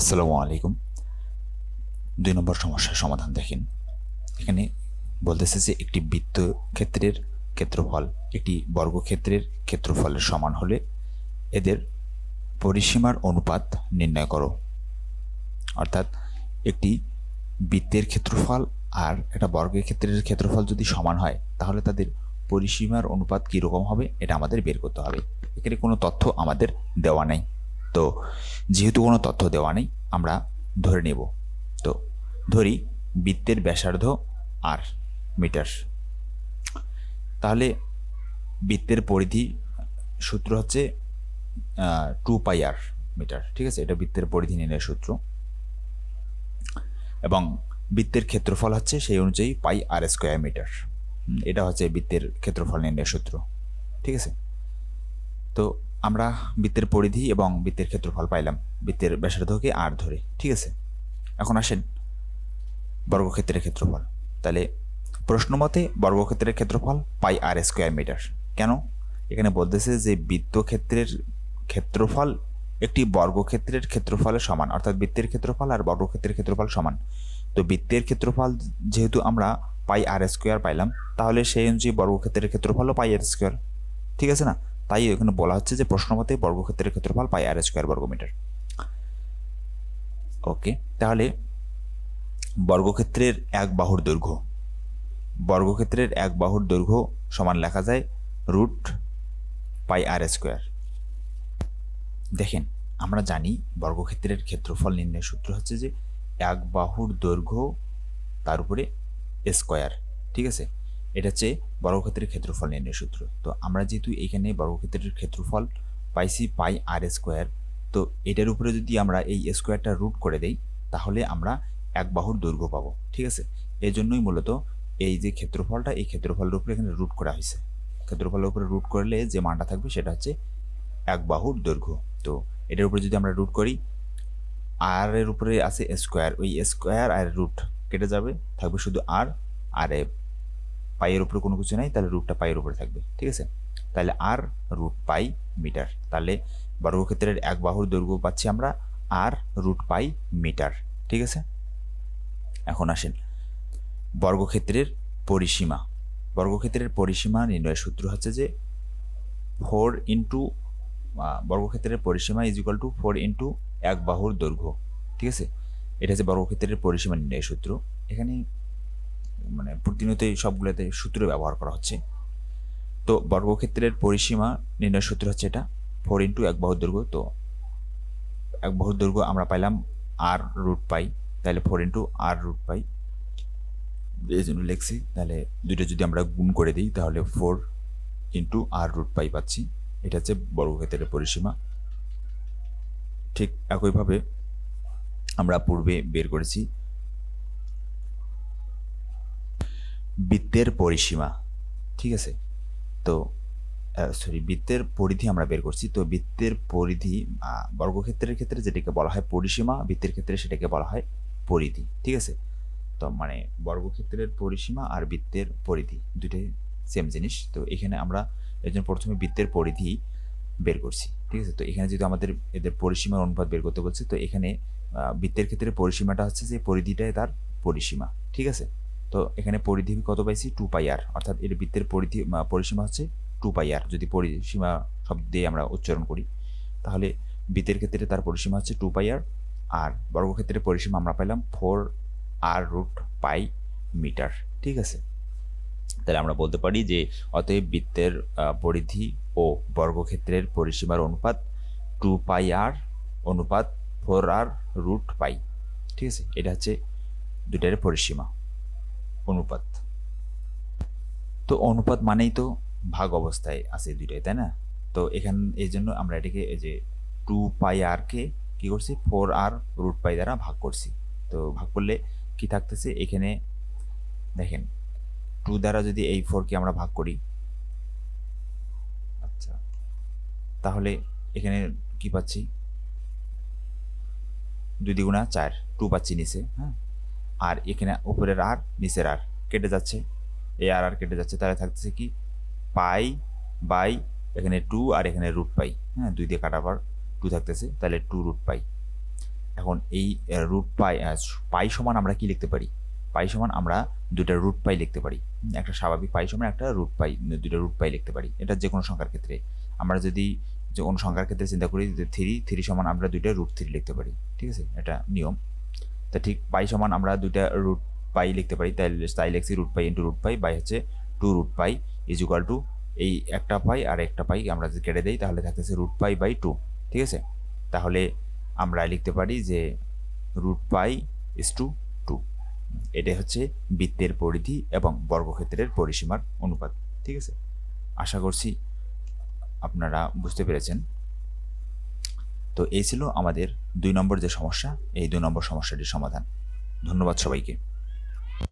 আসসালামু আলাইকুম। দুই নম্বর সমস্যার সমাধান দেখেন। এখানে বলতেছে যে একটি বৃত্ত ক্ষেত্রের ক্ষেত্রফল একটি বর্গক্ষেত্রের ক্ষেত্রফলের সমান হলে এদের পরিসীমার অনুপাত নির্ণয় করো। অর্থাৎ একটি বৃত্তের ক্ষেত্রফল আর একটা বর্গের ক্ষেত্রের ক্ষেত্রফল যদি সমান হয়, তাহলে তাদের পরিসীমার অনুপাত কীরকম হবে, এটা আমাদের বের করতে হবে। এখানে কোনো তথ্য আমাদের দেওয়া নেই। তো যেহেতু কোনো তথ্য দেওয়া নেই, আমরা ধরে নেব। তো ধরি বৃত্তের ব্যাসার্ধ আর মিটার। তাহলে বৃত্তের পরিধি সূত্র হচ্ছে টু পাই আর মিটার, ঠিক আছে? এটা বৃত্তের পরিধি নির্ণয়ের সূত্র। এবং বৃত্তের ক্ষেত্রফল হচ্ছে সেই অনুযায়ী পাই আর স্কোয়ার মিটার এটা হচ্ছে বৃত্তের ক্ষেত্রফল নির্ণয়ের সূত্র, ঠিক আছে? তো আমরা বৃত্তের পরিধি এবং বৃত্তের ক্ষেত্রফল পাইলাম। বৃত্তের ব্যাসার্ধকে আর ধরে, ঠিক আছে? এখন আসেন বর্গক্ষেত্রের ক্ষেত্রফল। তাহলে প্রশ্ন মতে বর্গক্ষেত্রের ক্ষেত্রফল পাই আর স্কোয়ার মিটার। কেন? এখানে বলতেছে যে বৃত্তক্ষেত্রের ক্ষেত্রফল একটি বর্গক্ষেত্রের ক্ষেত্রফলের সমান, অর্থাৎ বৃত্তের ক্ষেত্রফল আর বর্গক্ষেত্রের ক্ষেত্রফল সমান। তো বৃত্তের ক্ষেত্রফল যেহেতু আমরা পাই আর স্কোয়ার পাইলাম, তাহলে সেই অনুযায়ী বর্গক্ষেত্রের ক্ষেত্রফলও পাই আর স্কোয়ার, ঠিক আছে না? তাই এখানে বলা হচ্ছে যে প্রশ্নমতে বর্গক্ষেত্রের ক্ষেত্রফল পাই আর স্কোয়ার বর্গমিটার। ওকে তাহলে বর্গক্ষেত্রের এক বাহুর দৈর্ঘ্য। বর্গক্ষেত্রের এক বাহুর দৈর্ঘ্য সমান লেখা যায় রুট পাই আর স্কোয়ার দেখেন, আমরা জানি বর্গক্ষেত্রের ক্ষেত্রফল নির্ণয়ের সূত্র হচ্ছে যে এক বাহুর দৈর্ঘ্য তার উপরে স্কোয়ার ঠিক আছে? এটা হচ্ছে বর্গক্ষেত্রের ক্ষেত্রফল নির্ণয় সূত্র। তো আমরা যেহেতু এখানে বর্গক্ষেত্রের ক্ষেত্রফল পাইছি পাই আর স্কোয়ার, তো এটার উপরে যদি আমরা এই স্কোয়ারটা রুট করে দেই, তাহলে আমরা এক বাহুর দৈর্ঘ্য পাবো, ঠিক আছে? এই জন্যই মূলত এই যে ক্ষেত্রফলটা, এই ক্ষেত্রফলের উপরে এখানে রুট করা হয়েছে। ক্ষেত্রফলের উপরে রুট করলে যে মানটা থাকবে সেটা হচ্ছে এক বাহুর দৈর্ঘ্য। তো এটার উপরে যদি আমরা রুট করি, আর এর উপরে আছে স্কোয়ার, ওই স্কোয়ার আর রুট কেটে যাবে, থাকবে শুধু আর আর এ পাইয়ের উপরে কোনো কিছু নাই, তাহলে রুটটা পাইয়ের উপরে থাকবে, ঠিক আছে? তাহলে আর রুট পাই মিটার, তাহলে বর্গক্ষেত্রের এক বাহুর দৈর্ঘ্য পাচ্ছি আমরা আর রুট পাই মিটার, ঠিক আছে? এখন আসেন, বর্গক্ষেত্রের পরিসীমা বর্গক্ষেত্রের পরিসীমা নির্ণয়ের সূত্র হচ্ছে যে ফোর ইন্টু বর্গক্ষেত্রের পরিসীমা is equal to four into এক বাহুর দৈর্ঘ্য, ঠিক আছে? এটা হচ্ছে বর্গক্ষেত্রের পরিসীমা নির্ণয়ের সূত্র, এখানে মানে প্রতিনিয়তই সবগুলোতে সূত্র ব্যবহার করা হচ্ছে। তো বর্গক্ষেত্রের পরিসীমা নির্ণয় সূত্র হচ্ছে এটা ফোর ইন্টু এক বাহুর দৈর্ঘ্য। তো এক বাহুর দৈর্ঘ্য আমরা পাইলাম আর রুট পাই তাহলে four into R root pi এই জন্য লিখছি, তাহলে দুটো যদি আমরা গুণ করে দিই, তাহলে four into R root pi পাচ্ছি। এটা হচ্ছে বর্গক্ষেত্রের পরিসীমা। ঠিক একইভাবে আমরা পূর্বে বের করেছি বৃত্তের পরিসীমা, ঠিক আছে? তো সরি বৃত্তের পরিধি আমরা বের করছি। তো বৃত্তের পরিধি বর্গক্ষেত্রের ক্ষেত্রে যেটাকে বলা হয় পরিসীমা, বৃত্তের ক্ষেত্রে সেটাকে বলা হয় পরিধি, ঠিক আছে? তো মানে বর্গক্ষেত্রের পরিসীমা আর বৃত্তের পরিধি দুটোই সেম জিনিস। তো এখানে আমরা এর জন্য প্রথমে বৃত্তের পরিধি বের করছি, ঠিক আছে? তো এখানে যেহেতু আমাদের এদের পরিসীমার অনুপাত বের করতে বলছে, তো এখানে বৃত্তের ক্ষেত্রে পরিসীমাটা হচ্ছে যে পরিধিটাই তার পরিসীমা, ঠিক আছে? তো এখানে পরিধি কত পাইছি? টু পাই আর অর্থাৎ এর বৃত্তের পরিধি পরিসীমা হচ্ছে টু পাই আর যদি পরিসীমা শব্দ দিয়ে আমরা উচ্চারণ করি, তাহলে বৃত্তের ক্ষেত্রে তার পরিসীমা হচ্ছে টু পাই আর আর বর্গক্ষেত্রের পরিসীমা আমরা পাইলাম four R root pi metre ঠিক আছে? তাহলে আমরা বলতে পারি যে অতএব বৃত্তের পরিধি ও বর্গক্ষেত্রের পরিসীমার অনুপাত টু পাই আর অনুপাত ফোর আর রুট পাই ঠিক আছে? এটা হচ্ছে দুটার পরিসীমা। অনুপাত। তো অনুপাত মানেই তো ভাগ অবস্থায় আছে দুইটাই, তাই না? তো এখান, এই জন্য আমরা এটাকে এই যে টু পাই আরকে কী করছি? ফোর আর রুট পাই দ্বারা ভাগ করছি। তো ভাগ করলে কি থাকতেছে? এখানে দেখেন, টু দ্বারা যদি এই ফোরকে আমরা ভাগ করি আচ্ছা তাহলে এখানে কি পাচ্ছি? দুই দ্বিগুণা চার, টু পাচ্ছি নিচে হ্যাঁ? আর এখানে উপরের আর, নিচের আর কেটে যাচ্ছে। এ আর আর কেটে যাচ্ছে। তাহলে থাকতেছে কি? পাই বাই, এখানে টু আর এখানে রুট পাই। হ্যাঁ দুই দিয়ে কাটাবার টু থাকতেছে। তাহলে টু রুট পাই। এখন এই রুট পাই পাই সমান আমরা কি লিখতে পারি? পাই সমান আমরা দুটা রুট পাই লিখতে পারি। একটা স্বাভাবিক পাই সমান, একটা রুট পাই দুটা রুট পাই লিখতে পারি। এটা যে কোনো সংখ্যার ক্ষেত্রে। আমরা যদি যে কোনো সংখ্যার ক্ষেত্রে চিন্তা করি থ্রি থ্রি সমান আমরা দুইটা রুট থ্রি লিখতে পারি। ঠিক আছে? এটা নিয়ম। তা ঠিক পাই সমান আমরা দুইটা রুট পাই লিখতে পারি। তাই লিখছি root pi into root pi by হচ্ছে two root pi is equal to এই একটা পাই আর একটা পাই আমরা যদি কেটে দিই তাহলে থাকতেছে রুট পাই বাই টু ঠিক আছে? তাহলে আমরা লিখতে পারি যে root pi is to two এটাই হচ্ছে বৃত্তের পরিধি এবং বর্গক্ষেত্রের পরিসীমার অনুপাত, ঠিক আছে? আশা করছি আপনারা বুঝতে পেরেছেন। তো এই ছিল আমাদের দুই নম্বর যে সমস্যা, এই দুই নম্বর সমস্যাটির সমাধান। ধন্যবাদ সবাইকে।